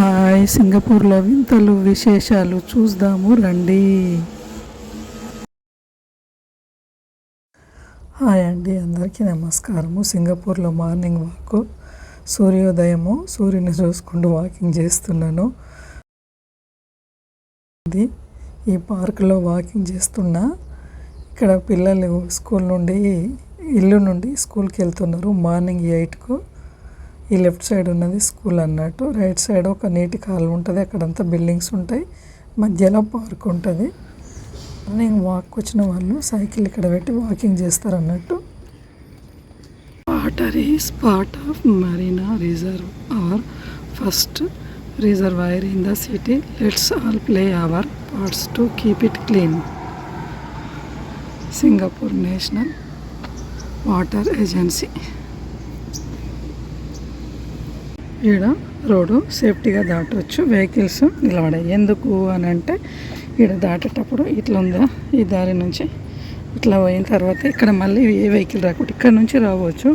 Hi సింగపూర్లో వింతలు విశేషాలు చూద్దాము రండి. హాయ్ అండి అందరికీ నమస్కారము. సింగపూర్లో మార్నింగ్ వాక్. సూర్యోదయము సూర్యుని చూసుకుంటూ వాకింగ్ చేస్తున్నాను. ఇది ఈ పార్కులో వాకింగ్ చేస్తున్నా. ఇక్కడ పిల్లలు స్కూల్ నుండి ఇల్లు నుండి స్కూల్కి వెళ్తున్నారు మార్నింగ్ ఎయిట్కు. ఈ లెఫ్ట్ సైడ్ ఉన్నది స్కూల్ అన్నట్టు. రైట్ సైడ్ ఒక నీటి కాలువ ఉంటుంది. అక్కడంతా బిల్డింగ్స్ ఉంటాయి. మధ్యలో పార్క్ ఉంటుంది. నేను వాక్ వచ్చిన వాళ్ళు సైకిల్ ఇక్కడ పెట్టి వాకింగ్ చేస్తారు అన్నట్టు. Water is part of Marina reserve our first reservoir in the city let's all play our parts to keep it clean Singapore national water agency ఈడ రోడ్డు సేఫ్టీగా దాటవచ్చు వెహికల్స్ నిలబడాయి. ఎందుకు అని అంటే ఈడ దాటేటప్పుడు ఇట్లా ఉందా ఈ దారి నుంచి ఇట్లా పోయిన తర్వాత ఇక్కడ మళ్ళీ ఏ వెహికల్ రాకుండా ఇక్కడ నుంచి రావచ్చు.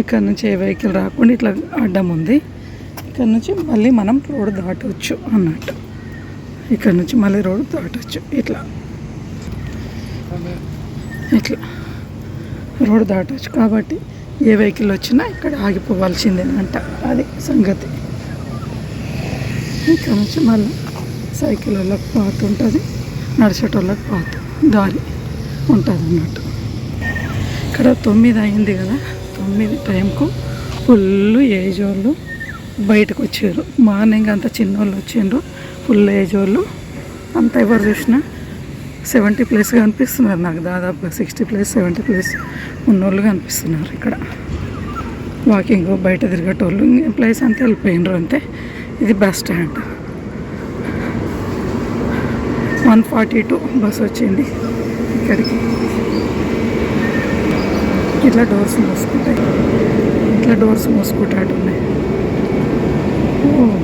ఇక్కడ నుంచి ఏ వెహికల్ రాకుండా ఇట్లా అడ్డం ఉంది. ఇక్కడ నుంచి మళ్ళీ మనం రోడ్డు దాటవచ్చు అన్నట్టు. ఇక్కడ నుంచి మళ్ళీ రోడ్డు దాటవచ్చు ఇట్లా. ఇట్లా. రోడ్డు దాటవచ్చు కాబట్టి ఏ వెహికల్ వచ్చినా ఇక్కడ ఆగిపోవాల్సిందేనంట. అది సంగతి. ఇక్కడ నుంచి మళ్ళీ సైకిల్ వాళ్ళకి పాత ఉంటుంది నడిచేటోళ్ళకి పాత దారి ఉంటుంది అన్నట్టు ఇక్కడ తొమ్మిది అయింది కదా తొమ్మిది టైంకు ఫుల్ ఏజ్ వాళ్ళు బయటకు వచ్చారు. మార్నింగ్ అంత చిన్నోళ్ళు వచ్చిండ్రు ఫుల్ ఏజ్ వాళ్ళు. అంత ఎవరు చూసినా సెవెంటీ ప్లస్ కనిపిస్తున్నారు. నాకు దాదాపుగా సిక్స్టీ ప్లస్ సెవెంటీ ప్లస్ ఉన్నోళ్ళు కనిపిస్తున్నారు ఇక్కడ. వాకింగ్ బయట తిరిగేటోళ్ళు ఇంకేం ప్లేస్ అంతా వెళ్ళిపోయినరు అంతే. ఇది bus stand. One forty two bus వచ్చింది ఇక్కడికి. ఇట్లా డోర్స్ మూసుకుంటాయి. ఇట్లా డోర్స్ మూసుకుంటాడు ఉన్నాయి. ఓ,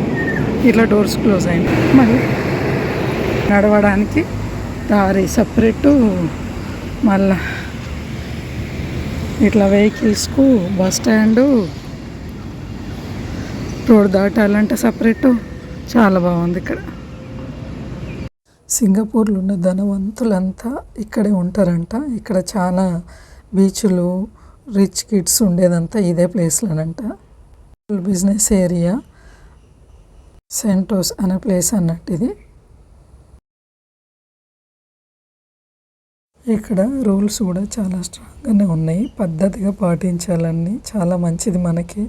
ఇట్లా డోర్స్ క్లోజ్ అయింది మళ్ళీ నడవడానికి దారి సపరేటు మళ్ళా ఇట్లా వెహికల్స్కు బస్ స్టాండు రోడ్ దాటాలంటే సపరేటు. చాలా బాగుంది ఇక్కడ. సింగపూర్లో ఉన్న ధనవంతులంతా ఇక్కడే ఉంటారంట. ఇక్కడ చాలా బీచ్లు రిచ్ కిడ్స్ ఉండేదంతా ఇదే ప్లేస్లోనంట. బిజినెస్ ఏరియా సెంటోస్ అనే ప్లేస్ అన్నట్టు ఇది. ఇక్కడ రూల్స్ కూడా చాలా స్ట్రాంగ్గానే ఉన్నాయి. పద్ధతిగా పాటించాలని చాలా మంచిది మనకి.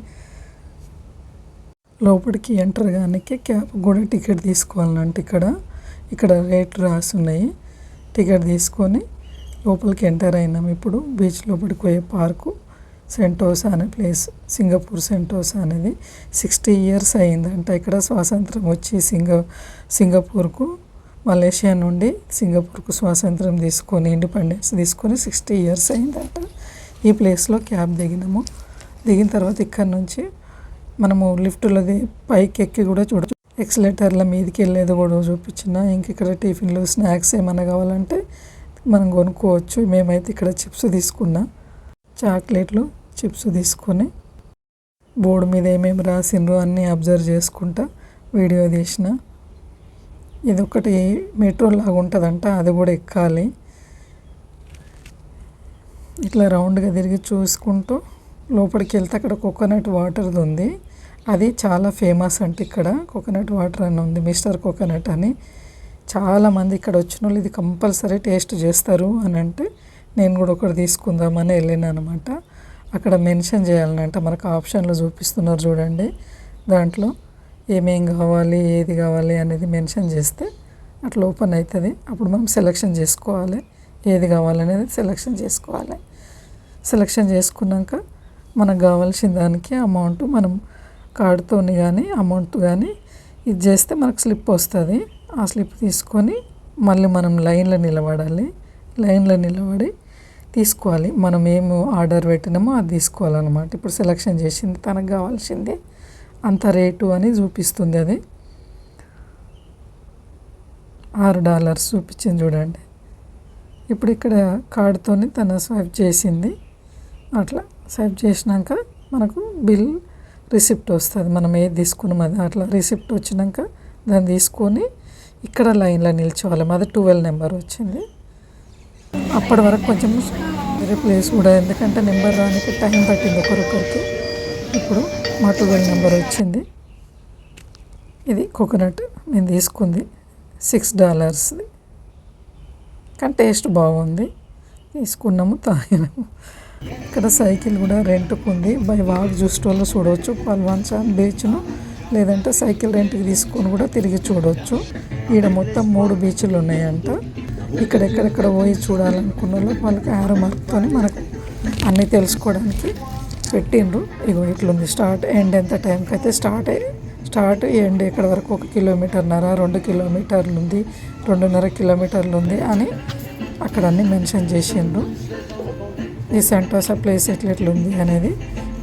లోపలికి ఎంటర్ కానీ క్యాబ్ కూడా టికెట్ తీసుకోవాలంటే ఇక్కడ. ఇక్కడ రేట్లు రాసి ఉన్నాయి. టికెట్ తీసుకొని లోపలికి ఎంటర్ అయినాం ఇప్పుడు. బీచ్ లోపలికి పోయే పార్కు. సెంటోసా అనే ప్లేస్. సింగపూర్ సెంటోసా అనేది. సిక్స్టీ ఇయర్స్ అయిందంట. ఇక్కడ స్వాతంత్రం వచ్చి సింగ సింగపూర్కు. మలేషియా నుండి సింగపూర్కు స్వాతంత్రం తీసుకొని ఇండిపెండెన్స్ తీసుకొని సిక్స్టీ ఇయర్స్ అయిందంట. ఈ ప్లేస్లో క్యాబ్ దిగినాము. దిగిన తర్వాత ఇక్కడ నుంచి మనము లిఫ్ట్లో పైకి ఎక్కి కూడా చూడచ్చు. ఎక్సలేటర్ల మీదకి వెళ్ళేది కూడా చూపించిన. ఇంక ఇక్కడ టిఫిన్లు స్నాక్స్ ఏమైనా కావాలంటే మనం కొనుక్కోవచ్చు. మేమైతే ఇక్కడ చిప్స్ తీసుకున్నా. చాక్లెట్లు చిప్స్ తీసుకొని బోర్డు మీద ఏమేమి రాసిండ్రు అన్నీ అబ్జర్వ్ చేసుకుంటా వీడియో తీసిన. ఇది ఒకటి మెట్రో లాగా ఉంటుందంట అది కూడా ఎక్కాలి. ఇట్లా రౌండ్గా తిరిగి చూసుకుంటూ లోపలికి వెళ్తే అక్కడ కోకోనట్ వాటర్ది ఉంది. అది చాలా ఫేమస్ అంటే ఇక్కడ. కోకోనట్ వాటర్ అని ఉంది మిస్టర్ కోకోనట్ అని. చాలామంది ఇక్కడ వచ్చిన వాళ్ళు ఇది కంపల్సరీ టేస్ట్ చేస్తారు అని అంటే నేను కూడా ఒకటి తీసుకుందామని వెళ్ళాను అనమాట. అక్కడ మెన్షన్ చేయాలనంట మనకు ఆప్షన్లో చూపిస్తున్నారు చూడండి దాంట్లో. ఏమేం కావాలి ఏది కావాలి అనేది మెన్షన్ చేస్తే అట్లా ఓపెన్ అవుతుంది అప్పుడు మనం సెలెక్షన్ చేసుకోవాలి. ఏది కావాలనేది సెలెక్షన్ చేసుకోవాలి. సెలెక్షన్ చేసుకున్నాక మనకు కావాల్సిన దానికి అమౌంట్ మనం కార్డుతో కానీ అమౌంట్ కానీ ఇది చేస్తే మనకు స్లిప్ వస్తుంది. ఆ స్లిప్ తీసుకొని మళ్ళీ మనం లైన్లో నిలబడాలి. లైన్లో నిలబడి తీసుకోవాలి. మనం ఏమి ఆర్డర్ పెట్టినామో అది తీసుకోవాలన్నమాట. ఇప్పుడు సెలెక్షన్ చేసింది తనకు కావాల్సింది. అంత రేటు అని చూపిస్తుంది అది. ఆరు డాలర్స్ చూపించింది చూడండి. ఇప్పుడు ఇక్కడ కార్డుతోని తను స్వైప్ చేసింది. అట్లా స్వైప్ చేసినాక మనకు బిల్ రిసిప్ట్ వస్తుంది. మనం ఏది తీసుకున్నాం అది అట్లా రిసిప్ట్ వచ్చినాక దాన్ని తీసుకొని ఇక్కడ లైన్లో నిల్చోవాలి. మాది ట్వెల్వ్ నెంబర్ వచ్చింది. అప్పటి వరకు కొంచెం వేరే ప్లేస్ కూడా ఎందుకంటే నెంబర్ రానికి టైం పట్టింది ఒకరొకరికి ఇప్పుడు మా ట్వెల్వ్ నెంబర్ వచ్చింది. ఇది కోకోనట్ నేను తీసుకుంది. సిక్స్ డాలర్స్ది. కానీ టేస్ట్ బాగుంది. తీసుకున్నాము తాగినాము. ఇక్కడ సైకిల్ కూడా రెంట్కు ఉంది. బై వాక్ చూసేటోళ్ళు చూడవచ్చు పల్వాన్చాన్ బీచ్ను లేదంటే సైకిల్ రెంట్కి తీసుకొని కూడా తిరిగి చూడవచ్చు ఈడ మొత్తం మూడు బీచ్లు ఉన్నాయంట. ఇక్కడ ఎక్కడెక్కడ పోయి చూడాలనుకున్న వాళ్ళకి ఆరో మార్క్తో మనకు అన్నీ తెలుసుకోవడానికి పెట్టిండ్రు. ఇగో ఇట్లుంది. స్టార్ట్ ఎండ్ ఎంత టైంకి అయితే స్టార్ట్ అయ్యి స్టార్ట్ ఎండ్ ఇక్కడ వరకు ఒక కిలోమీటర్న్నర రెండు కిలోమీటర్లు ఉంది రెండున్నర కిలోమీటర్లు ఉంది అని అక్కడ అన్నీ మెన్షన్ చేసిండ్రు. ఈ సెంటోసా ప్లేస్ ఎట్లా ఎట్లా ఉంది అనేది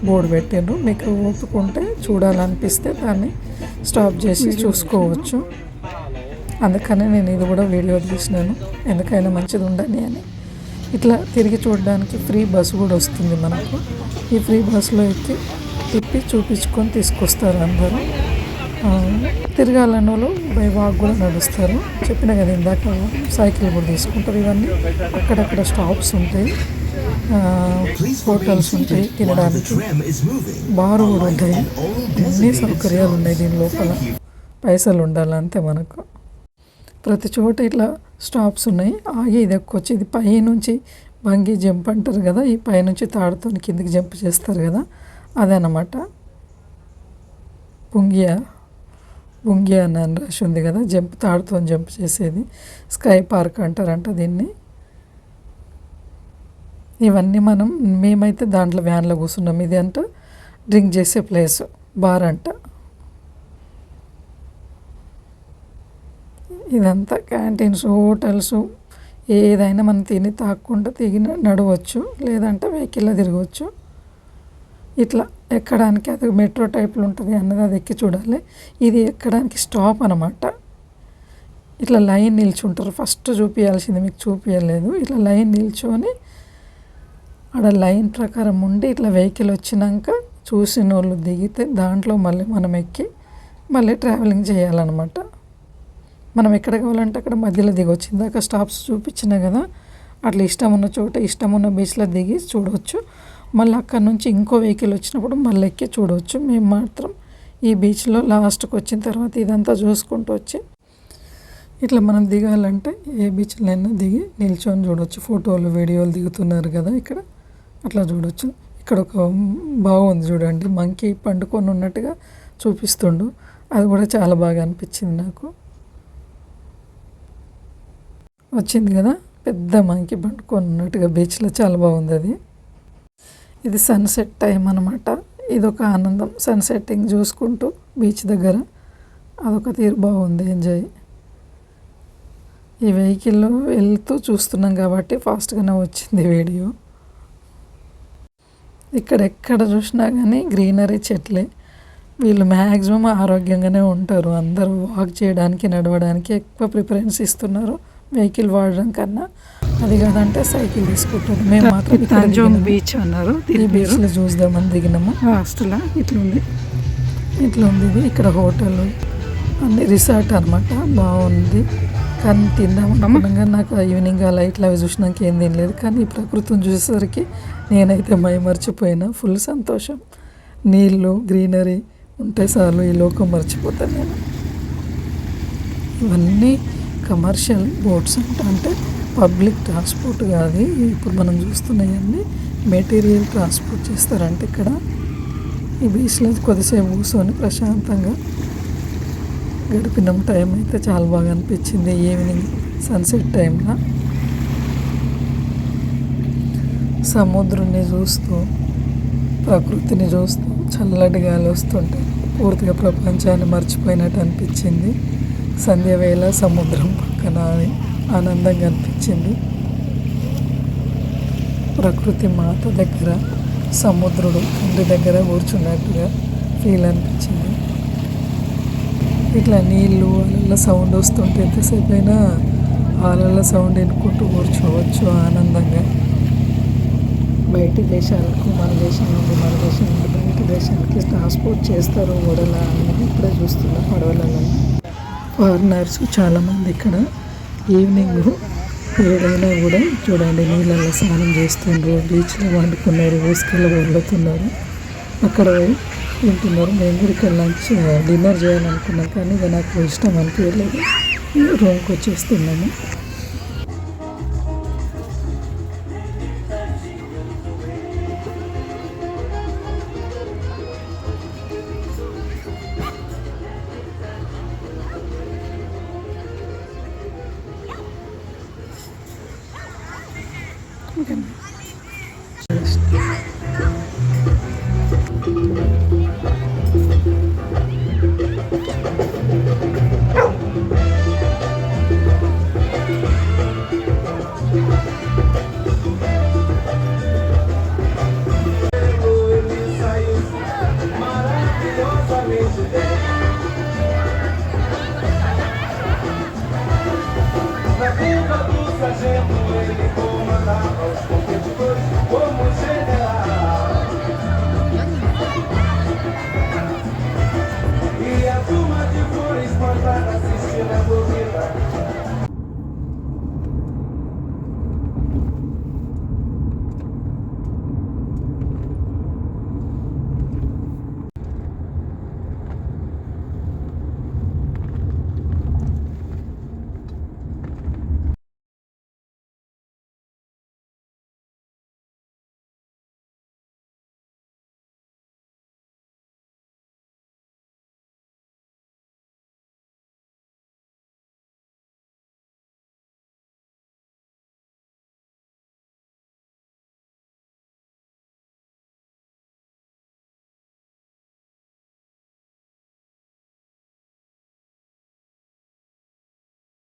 బోర్డు పెట్టిండ్రు. మీకు ఒప్పుకుంటే చూడాలనిపిస్తే దాన్ని స్టాప్ చేసి చూసుకోవచ్చు. అందుకనే నేను ఇది కూడా వీడియో తీసినాను. ఎందుకైనా మంచిది ఉండని అని. ఇట్లా తిరిగి చూడడానికి ఫ్రీ బస్సు కూడా వస్తుంది మనకు. ఈ ఫ్రీ బస్సులో ఎక్కి తిప్పి చూపించుకొని తీసుకొస్తారు అందరూ. తిరగాలని వాళ్ళు బై వాక్ కూడా నడుస్తారు. చెప్పిన కదా ఇందాక సైకిల్ కూడా తీసుకుంటారు ఇవన్నీ. అక్కడక్కడ స్టాప్స్ ఉంటాయి. హోటల్స్ ఉంటాయి తినడానికి. బార్ కూడా ఉంటాయి. అన్ని సౌకర్యాలు ఉన్నాయి దీని లోపల. పైసలు ఉండాలంతే మనకు. ప్రతి చోట ఇట్లా స్టాప్స్ ఉన్నాయి. ఆగి ఇది ఎక్కొచ్చి ఇది పైనుంచి బంగి జంప్ అంటారు కదా ఈ పైనుంచి తాడుతో కిందికి జంప్ చేస్తారు కదా అదనమాట పుంగియా పుంగియా అని అని రాసి ఉంది కదా జంప్ తాడుతో జంప్ చేసేది. స్కై పార్క్ అంటారంట దీన్ని. ఇవన్నీ మనం మేమైతే దాంట్లో వ్యాన్లో కూర్చున్నాం. ఇది అంట డ్రింక్ చేసే ప్లేస్ బార్ అంట. ఇదంతా క్యాంటీన్స్ హోటల్స్ ఏదైనా మనం తిని తాక్కుండా తిగి నడవచ్చు లేదంటే వెహికల్లో తిరగవచ్చు. ఇట్లా ఎక్కడానికి అది మెట్రో టైప్లో ఉంటుంది అన్నది అది ఎక్కి చూడాలి. ఇది ఎక్కడానికి స్టాప్ అనమాట ఇట్లా లైన్ నిల్చుంటారు. ఫస్ట్ చూపించాల్సింది మీకు చూపించలేదు ఇట్లా లైన్ నిల్చొని ఆడ లైన్ ప్రకారం ఉండి ఇట్లా వెహికల్ వచ్చినాక చూసిన వాళ్ళు దిగితే దాంట్లో మళ్ళీ మనం ఎక్కి మళ్ళీ ట్రావెలింగ్ చేయాలన్నమాట. మనం ఎక్కడ కావాలంటే అక్కడ మధ్యలో దిగొచ్చు. ఇందాక స్టాప్స్ చూపించినా కదా అట్లా ఇష్టం ఉన్న చోట ఇష్టం ఉన్న బీచ్లో దిగి చూడవచ్చు మళ్ళీ అక్కడ నుంచి ఇంకో వెహికల్ వచ్చినప్పుడు మళ్ళీ ఎక్కి చూడవచ్చు మేము మాత్రం ఈ బీచ్లో లాస్ట్కి వచ్చిన తర్వాత ఇదంతా చూసుకుంటూ వచ్చి ఇట్లా మనం దిగాలంటే ఏ బీచ్లైనా దిగి నిల్చొని చూడవచ్చు ఫోటోలు వీడియోలు దిగుతున్నారు కదా ఇక్కడ అట్లా చూడవచ్చు ఇక్కడ ఒక బాగుంది చూడండి మంకీ పండుకొని ఉన్నట్టుగా చూపిస్తుండు. అది కూడా చాలా బాగా అనిపించింది నాకు. వచ్చింది కదా? పెద్ద మంకీ పండుకొని ఉన్నట్టుగా బీచ్లో చాలా బాగుంది అది. ఇది సన్సెట్ టైం అనమాట ఇదొక ఆనందం. సన్సెట్టింగ్ చూసుకుంటూ బీచ్ దగ్గర అదొక తీరు బాగుంది. ఎంజాయ్ ఈ వెహికల్లో వెళ్తూ చూస్తున్నాం కాబట్టి ఫాస్ట్గానే వచ్చింది వీడియో. ఇక్కడ ఎక్కడ చూసినా కానీ గ్రీనరీ చెట్లే. వీళ్ళు మ్యాక్సిమం ఆరోగ్యంగానే ఉంటారు. అందరూ వాక్ చేయడానికి నడవడానికి ఎక్కువ ప్రిఫరెన్స్ ఇస్తున్నారు. వెహికల్ వాడడం కన్నా అది కాదంటే సైకిల్ తీసుకుంటారు. మేము మాత్రం తంజోంగ్. బీచ్ అన్నారు. ఈ బీచ్లో చూద్దామని దిగినాము. హాస్టల్ ఇట్లా ఉంది ఇది? ఇక్కడ హోటల్ అన్ని రిసార్ట్ అనమాట బాగుంది. కానీ తిందాం అనుకున్నాగా నాకు ఈవినింగ్ ఆ లైట్లు అవి చూసినాక ఏం తినలేదు. కానీ ఈ ప్రకృతిని చూసేసరికి నేనైతే మై మర్చిపోయినా. ఫుల్ సంతోషం. నీళ్ళు గ్రీనరీ ఉంటే చాలు ఈ లోకం మర్చిపోతాను నేను. ఇవన్నీ కమర్షియల్ బోట్స్ అంటే. పబ్లిక్ ట్రాన్స్పోర్ట్ కాదు ఇప్పుడు మనం చూస్తున్నాయన్నీ మెటీరియల్ ట్రాన్స్పోర్ట్ చేస్తారంటే ఇక్కడ. ఈ బీచ్లో కొద్దిసేపు కూర్చొని ప్రశాంతంగా గడిపినాం. టైం అయితే చాలా బాగా అనిపించింది. ఈవినింగ్ సన్సెట్ టైంలో సముద్రాన్ని చూస్తూ ప్రకృతిని చూస్తూ చల్లటి గాలి వస్తుంటే పూర్తిగా ప్రపంచాన్ని మర్చిపోయినట్టు అనిపించింది. సంధ్య వేళ సముద్రం పక్కన ఆనందంగా అనిపించింది. ప్రకృతి మాత దగ్గర సముద్రుడు తండ్రి దగ్గర కూర్చున్నట్టుగా ఫీల్ అనిపించింది. ఇట్లా నీళ్ళు అలల సౌండ్ వస్తుంటే ఎంతసేపు అయినా అలల సౌండ్ వినుకుంటూ కూర్చోవచ్చు ఆనందంగా. బయటి దేశాలకు మన దేశం నుండి మన దేశం నుండి బయటి దేశానికి ట్రాన్స్పోర్ట్ చేస్తారు ఓడల అనేది ఇప్పుడే చూస్తున్నాం పడవలలో. ఫారినర్స్ చాలామంది ఇక్కడ ఈవినింగ్ ఏదైనా కూడా చూడండి నీళ్ళల్లో స్నానం చేస్తుండ్రు బీచ్లో వండుకున్నారు ఊసుకెళ్ళి వదులుతున్నారు అక్కడ ఉంటున్నారు. తింటున్నారు మేము కూడా ఇక్కడ లంచ్ డిన్నర్ చేయాలనుకున్నాం కానీ ఇక నాకు ఇష్టం అనిపించలేదు. రూమ్కి వచ్చేస్తున్నాము. Okay.